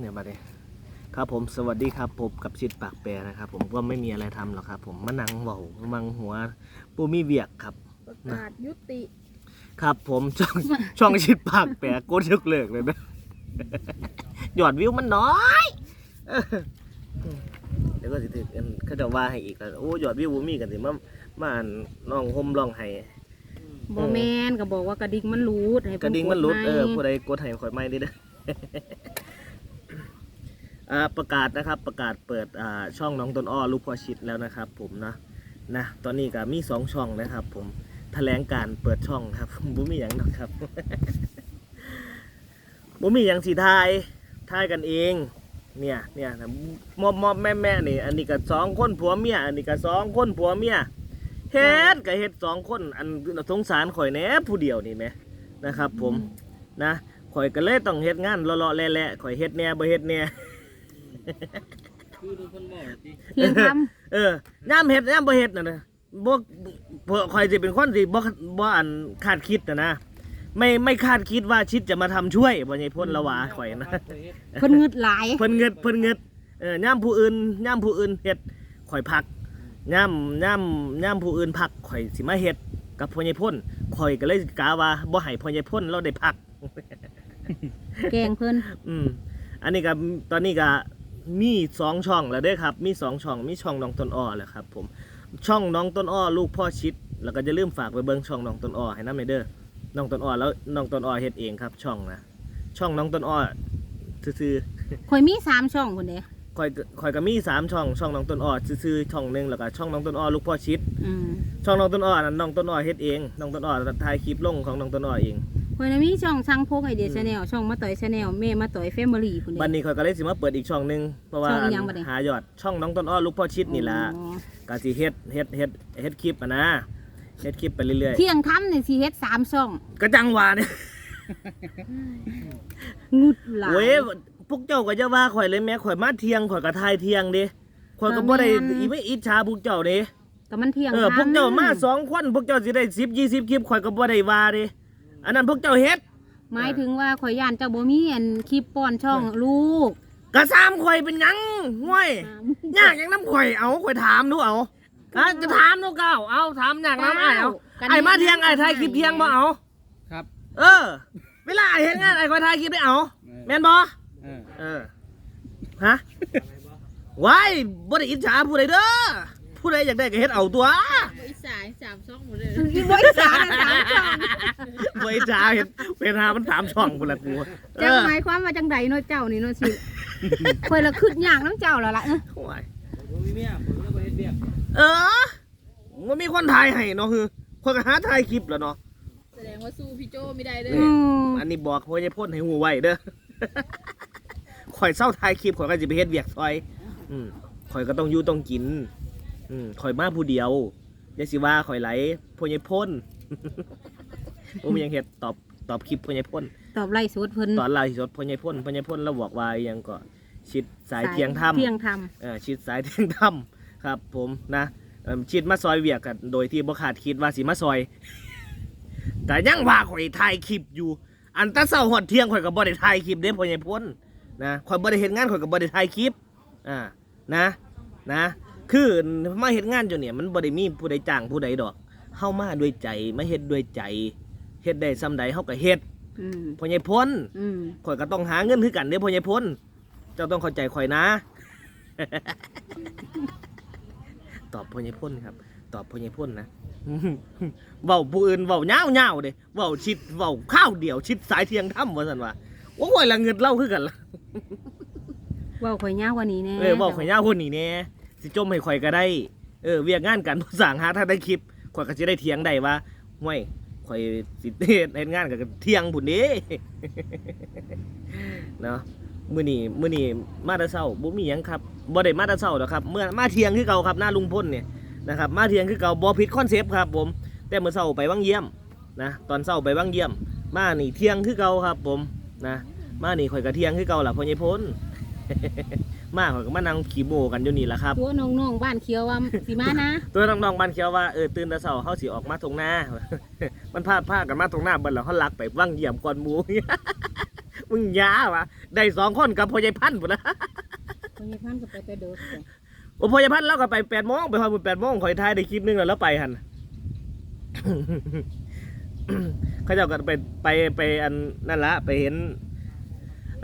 เนี่ยบัดนี้ครับผมสวัสดีครับผมกับชิดปากแปรนะครับ ผมก็ไม่มีอะไรทำหรอกครับ ผมมานั่งเบามังหัวปูมีเวียกครับ ประกาศยุติ ครับผมช่องช่องชิดปากแปรกดยกเลิกเลยนะยอดวิวมันน้อยเออเดี๋ยวก็สิถึงกันเขาจะว่าให้อีกแล้วโอ้ยอดวิวบ่มีกันสิมามาอ่านน้องห่มร้องไห้ บอแมนก็บอกว่ากระดิ่งมันรูดให้กระดิ่งมันหลุดเออผู้ผู้ใดกดให้ข่อยไม่ได้เด้ออ่า ประกาศนะครับประกาศเปิดอ่าช่องน้องต้นอ้อลูกพ่อชิดแล้วนะครับ ผมนะนะตอนนี้ก็มีสองช่องนะครับ ผมแถลงการเปิดช่องครับบุมีอย่างนะครับบุมีอย่างสีทายทายกันเอง เนี่ยเนี่ยนะมอบมอบแม่แม่นี่ อันนี้ก็สองคนผัวเมียอันนี้ก็สองคนผัวเมียเฮ็ดก็เฮ็ดสองคนอันสงสารข่อยแหน่ผู้เดียวนี่ไหมนะครับ ผมนะข่อยก็เลยต้องเฮ็ดงานเลาะๆแหละๆข่อยเฮ็ดแหน่บ่เฮ็ดแหน่เทียงทเออย่ามเฮ็ดย่ามบ่เฮ็ดน่ะนะบ่บ่ข่อยสิเป็นคนที่บ่บ่อันคาดคิดน่ะนะไม่ไม่คาดคิดว่าชิดจะมาทำช่วยบ่ใช่พ้นละว่าข่อยนะำเพิ่นงึดหลายเพิ่นเงิดเพิ่นเงิดเออย่ามผู้อื่นย่ามผู้อื่นเฮ็ดข่อยพักย่ามย่ามย่ามผู้อื่นพักข่อยสิมาเฮ็ดกับพ่อใหญ่พ่นข่อยก็เลยกะว่าบ่ให้พ่อใหญ่พ่นเราได้พัก แกล้งเพิ่น อืมอันนี้ก็ตอนนี้ก็ มีสองช่องแล้วเด้อครับ มีสองช่อง มีช่องน้องต้นอ้อแหละครับผม ช่องน้องต้นอ้อลูกพ่อชิด แล้วก็จะลืมฝากไปเบิ้งช่องน้องต้นอ้อให้น้ำในเด้อน้องต้นอ้อแล้วน้องต้นอ้อเฮ็ดเองครับช่องนะ ช่องน้องต้นอ้อซื่อข่อยมีสามช่องคนเด้ๆคอยคอยก็มีสามช่อง ช่องน้องต้นอ้อซื่อๆช่องหนึงแล้วก็ช่องน้องต้นอ้อลูกพ่อชิด อืมช่องน้องต้นอ้อนั้นน้องต้นอ้อเฮ็ดเอง น้องต้นอ้อถ่ายคลิปลงของน้องต้นอ้อเอง ข่อยน่ะมีช่องช่างพกไอเดียชาแนลช่องมาต่อยชาแนลแม่มาต่อยแฟมิลี่คนเด้ บัดนี้คอยก็เลยสิมาเปิดอีกช่องหนึงเพราะว่าช่องอีหยังบัดนี้ หายอดช่องน้องต้นอ้อลูกพ่อชิดนี่ล่ะอ๋อก็สิเฮ็ดเฮ็ดเฮ็ดเฮ็ดคลิปอะนะเฮ็ดคลิปไปเรื่อยเที่ยงทำนี่สิเฮ็ดสามช่องๆก็จังหวะเนี่ยงึดหลาย เว้ยพวกเจ้าก็จะว่าข่อยเลยแม่ข่อยมาเที่ยงข่อยก็ทายเที่ยงเด้ข่อยก็บ่ได้แม่น อีไม่อิจฉาพวกเจ้าเด้ ก็มันเที่ยงเออทำพวกเจ้ามาสองคน พวกเจ้าสิได้10 20คลิปข่อยก็บ่ได้ว่าเด้ อันนั้นพวกเจ้าเฮ็ด หมายถึงว่าข่อยย่านเจ้าบ่มีอันคลิปป้อนช่องลูกก็ซ้ำข่อยเป็นหยังห่วยยากหยังน้ำข่อยเอาข่อยถามดูเอาอะจะถามดูเก้าเอาถามยากน้ำอ้ายเอากันไอ้มาเที่ยงไอ้ทายคลิปเที่ยงบ่เอาครับ เออ เวลาไอ้เฮ็ดงานไอ้ข่อยทายคลิปได้เอาแม่นบ่เออเออฮะว้ายบ่ได้อิจฉาผู้ใดเด้อผู้ใดอยากได้ก็เฮ็ดเอาตัว บริษัทสามช่องหมดเลยอีบ่อีสานน่ะสามช่องบ่อิจฉาเฮ็ดเวลามันถามช่องพุ่นละกูเอจังอหมายความว่าจังใดเนาะเจ้านี่เนาะสิข่อยละคิดยากน้ำเจ้าแล้วล่ะเอ้อโอ้ยผมมีเมียผมแล้วก็เฮ็ดเบียกเออมันมีคนถ่ายให้เนาะคือคนก็หาถ่ายคลิปแล้วเนาะแสดงว่าสู้พี่โจไม่ได้เลยอืมอันนี้บอกพ่อจะพ่นให้หูไว้เด้อข่อยเศร้าถ่ายคลิปข่อยก็จะไปเฮ็ดเวียกซอย อืมข่อยก็ต้องอยู่ต้องกิน อืมข่อยมาผู้เดียวอ ย่าสิว่าข่อยไหลพ่อใหญ่พ่นผมยังเฮ็ดตอบตอบคลิปพ่อใหญ่พ่นตอบไล่สดเพิ่นตอนไลฟ์สดพ่อใหญ่พ่นพ่อใหญ่พ่นเราบอกว่าอิหยังก็ชิดสายเทียงถ้ำเที่ยงธรรมเออชิดสายเทียงถ้ำครับผมนะเอิ่มชิดมาซอยเวียกกันโดยที่บ่ขาดคิดว่าสิมาซอย แต่ยังว่าข่อยถ่ายคลิปอยู่ อันแตะเช้าฮอดเที่ยงข่อยก็บ่ได้ถ่ายคลิปเด้พ่อใหญ่พ่นนะข่อยบ่ได้เฮ็ดงานข่อยก็บ่ได้ถ่ายคลิปอ่านะนะ คือมาเฮ็ดงานจนเนี่ยมันบ่ได้มีผู้ใดจ้างผู้ใดดอกเฮามาด้วยใจมาเฮ็ดด้วยใจเฮ็ดได้ซำใดเฮาก็เฮ็ดอืมพ่อใหญ่พ่นอืมข่อยก็ต้องหาเงินคือกันเด้พ่อใหญ่พ้นเจ้าต้องเข้าใจข่อยนะ ตอบพ่อใหญ่พ้นครับ ตอบพ่อใหญ่พ้นนะเว้าผู้อื่นเว้าเงาเงาๆเด้เว้าชิดเว้าข้าวเดียว ชิดสายเทียงถ้ำว่าซั่นว่าโอ้ยละเงินเล่าคือกันละเว้าข่อยยาวกว่านี้แน่เออเว้าข่อยยาวคนนี้แน่ สิจมให้ข่อยก็ได้ เออเวียกงานกันผู้สั่งหาถ้าได้คลิปข่อยก็สิได้เถียงได้ว่าห่วยข่อยสิเฮ็ดงานกันเที่ยงพุ่นเด้เนาะมื้อนี้มื้อนี้มาแต่เช้าบ่มีหยังครับบ่ได้มาแต่เช้าดอกครับ เมื่อมาเที่ยงคือเก่าครับหน้าลุงพ่นเนี่ยนะครับ มาเที่ยงคือเก่าบ่ผิดคอนเซปต์ครับ ผม แต่เมื่อเช้าไปวังเยี่ยมนะตอนเช้าไปวังเยี่ยม มานี่เที่ยงคือเก่าครับ ผมนะมานี่ข่อยก็เที่ยงคือเก่าล่ะพ่อใหญ่พ้น มาข่อยก็มานั่งขี่โมกันอยู่นี่ล่ะครับ ตัวน้องๆบ้านเขียวว่าสิมานะ ตัวน้องๆบ้านเขียวว่าเออตื่นแต่เช้าเฮาสิออกมาตรงหน้ามันพาพากันมาตรงหน้าเบิ่นแล้วเฮาลักไปวังเยี่ยมก่อนหมู่มึงยาวะได้สองคนกับพ่อใหญ่พันธุ์พุ่นละคนนี้พันก็ไปแต่เด็กจ้ะโอ้พ่อใหญ่พันธุ์เราก็ไปแปดโมงไปฮอดพุ่นแปดโมงคอยทายได้คลิปหนึงแล้วแล้วไปหันเขาเจ้าก็ไปไปไปอันนั่นละไปเห็น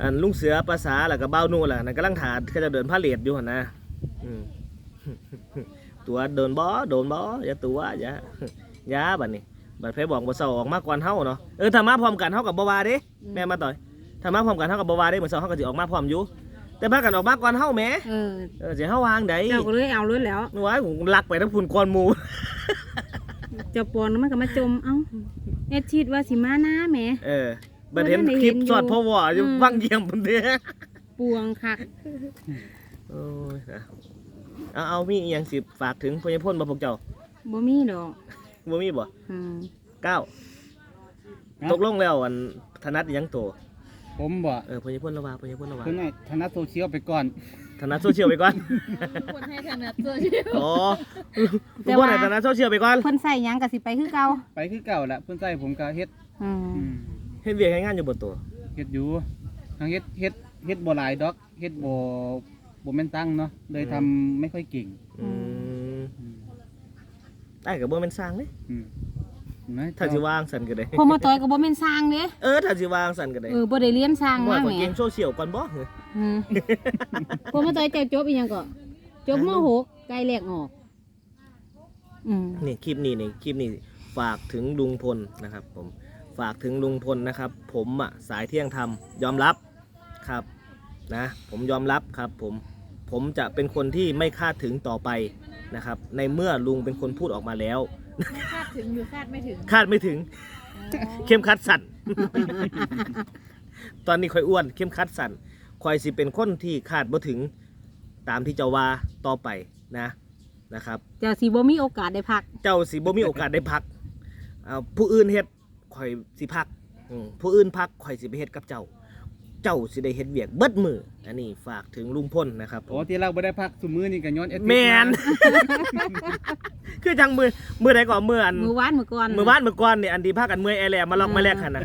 อันลุงเสือภาษาแล้วก็เบ้านู่นแหละนั่นกำลังถาดเขาเจะเดินพาเลทอยู่หั่นนะอืมตัวเดินบ่โดนบ่อย่าตัวอย่าอย่าบัดนี้บัดเพบอกบ่เซาออกมาก่อนเฮาเนาะเออถ้ามาพร้อมกันเฮากับบ่ว่าเด้แม่มาต่อยถ้ามาพร้อมกันเฮากับบ่ว่าเด้มื้อเช้าเฮาก็สิออกมาพร้อมอยู่แต่พากันออกมาก่อนเฮาแหมเออเออสิเฮาวางไดเจ้าก็เลยเอาเลยแล้วว้ายผมลักไปทั้งพุ่นก่อนหมู่เจ้าปอนมันก็มาจมเอ้าแอดชีดว่าสิมานะแหมเออ บัดเห็นบ่ได้คลิปเห็นอยู่สอดพ่อวออยู่อืมฟังเยี่ยมพุ่นเด้ปวงคักโอ้ยนะเอาเอามีอีหยังสิฝากถึงพญพลบ่พวกเจ้าบ่มีดอกบ่มีบ่อืมเก้าครับตกลงแล้วอันธนัดอิหยังโตผมบ่เออพญพลละว่าพญพลละว่าเพิ่นให้ธนัดโซเชียลไปก่อนธนัดโซเชียลไปก่อนคนให้ถนัดโซเชียลอ๋อผู้บ่ได้ธนัดโซเชียลไปก่อน เพิ่นใส่หยังก็สิไปคือเก่าไปคือเก่าละเพิ่นใส่ผมก็เฮ็ดอืมอืม เฮ็ดเวียกให้งานอยู่บนตัวเฮ็ดอยู่ทางเฮ็ดเฮ็ดเฮ็ดบ่หลายดอกเฮ็ดบ่บ่แม่นตั้งเนาะเลยทำไม่ค่อยเก่งอืมอืมได้ก็บ่แม่นสร้างเด้อืมนะถ้าสิวางสั่นก็ได้พอมาต่อยก็บ่แม่นสร้างเด้เออถ้าสิวางสั่นก็ได้เออบ่ได้เรียนสร้างว่ามาขอแหมเก่งโซเชียลก่อนบ่เอออืมพอมาต่อยเจ้าจบอีหยังก็จบม .6 ใกล้แลกออก อืมนี่คลิปนี้นี่คลิปนี้ฝากถึงลุงพลนะครับ ผม ฝากถึงลุงพลนะครับ ผมอะสายเที่ยงธรรมยอมรับครับนะผมยอมรับครับผมผมจะเป็นคนที่ไม่คาดถึงต่อไปนะครับ ในเมื่อลุงเป็นคนพูดออกมาแล้ว คาดถึงหรือคาดไม่ถึงคาดไม่ถึงเข้มคัดสั่น ตอนนี้ค่อยอ้วนเข้มคัดสั่นคอยสิเป็นคนที่คาดบ่ถึงตามที่เจ้าว่าต่อไปนะนะครับ เจ้าสิบ่มีโอกาสได้พัก เจ้าสิบ่มีโอกาสได้พักเอาผู้อื่นเฮ็ด ข่อยสิพักอืมผู้อื่นพักข่อยสิไปเฮ็ดกับเจ้า เจ้าสิได้เฮ็ดเวียกเบิดมืออันนี้ฝากถึงลุงพลนะครับผโอ้มที่เราบ่ได้พักซุมื้อนี่ก็ย้อนเอดแมน คือจังมือมือใดก่อนมืออันมือวานมือก่อน มือบ้านมือก่อนเนี่ยอันที่พากันเมื่อยแอแลมาลอกมาแลกกันนะ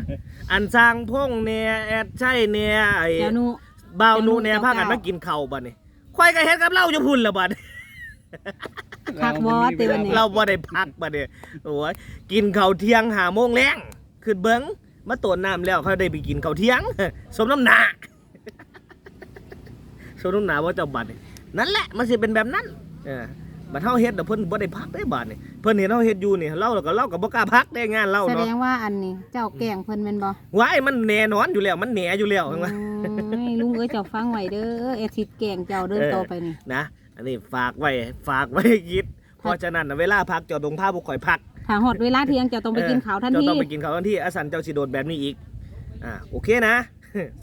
อันสร้างพงเนี่ยแอดใช่เนี่ยไอ้เจ้าหนูบ่าวนูเนี่ยเจ้าพากันมากินข้าวบัดนี้ข่อยก็เฮ็ดกับเราอยู่พุ่นละบัดพักบ่ติวันนี้เราบ่ได้พักบัดนี้โอ้ยกินข้าวเที่ยงหาโมงแรง ขึ้นเบิ้งมาตรวจน้ำแล้วเขาได้ไปกินข้าวเที่ยง สมน้ำหนาสมน้ำหนาว่าเจ้าบัดนี่นั่นแหละมันสิเป็นแบบนั้นเออบัดเฮาเฮ็ดแต่เพิ่นบ่ได้พักได้บัดนี่เพิ่นเห็นเฮาเฮ็ดอยู่นี่เราแล้วก็เราก็บ่กล้าพักได้งานเราแสดเนาะงว่าอันนี้เจ้าแกล้งเพิ่นแม่นบ่ว้ายมันแน่นอนอยู่แล้วมันแหน่อยู่แล้วเห็นไหมโอ้ยลุงเอ้ยเจ้าฟังไว้เด้อแอทิดแกล้งเจ้าเดินเออ ต่อไปนี่นะ อันนี้ฝากไว้ฝากไว้คิด เพราะฉะนั้นน่ะเวลาพักเจ้าตรงผ้าบุกข่อยพัก ถ้าหอดเวลาเที่ยงเจ้าต้องไปกินข้าวทันเจ้าทีต้องไปกินข้าวทันทีอาสันเจ้าสิโดนแบบนี้อีก อ่าโอเคนะ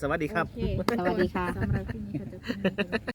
สวัสดีครับโอเคสวัสดีค่ะ